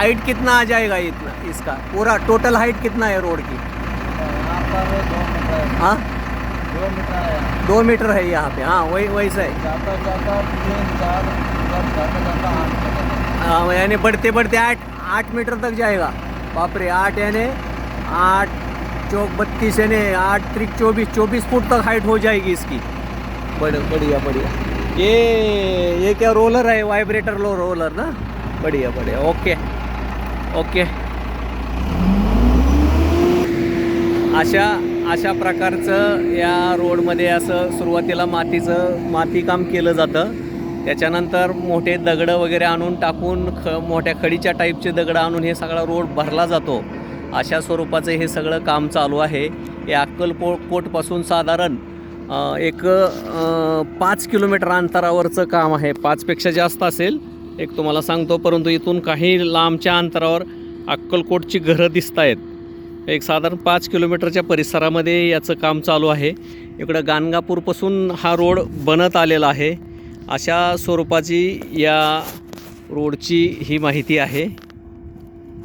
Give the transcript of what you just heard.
Height कितना आ जाएगा इतना इसका? पूरा टोटल हाइट कितना है रोड की? हाँ? दो मीटर है यहाँ पे हाँ वही वैसा है हाँ, यानी बढ़ते बढ़ते आठ आठ मीटर तक जाएगा। बाप रे आठ यानी आठ चौक बत्तीस यानी आठ त्रिक चौबीस चौबीस फुट तक हाइट हो जाएगी इसकी। बड़ बढ़िया बढ़िया। ये ये क्या रोलर है वाइब्रेटर लो रोलर ना? बढ़िया बढ़िया ओके ओके. अशा अशा प्रकारचं या रोडमध्ये असं सुरुवातीला मातीचं मातीकाम केलं जातं. त्याच्यानंतर मोठे दगडं वगैरे आणून टाकून ख मोठ्या खडीच्या टाईपचे दगडं आणून हे सगळा रोड भरला जातो. अशा स्वरूपाचं हे सगळं काम चालू आहे. हे अक्कलपो कोटपासून साधारण एक पाच किलोमीटर अंतरावरचं काम आहे. पाचपेक्षा जास्त असेल. एक तुम्हाला सांगतो परंतु इथून काही लांबच्या अंतरावर अक्कलकोटची घरं दिसत आहेत एक साधारण पाच किलोमीटरच्या परिसरामध्ये याचं काम चालू आहे. इकडं गाणगापूरपासून हा रोड बनत आलेला आहे. अशा स्वरूपाची या रोडची ही माहिती आहे.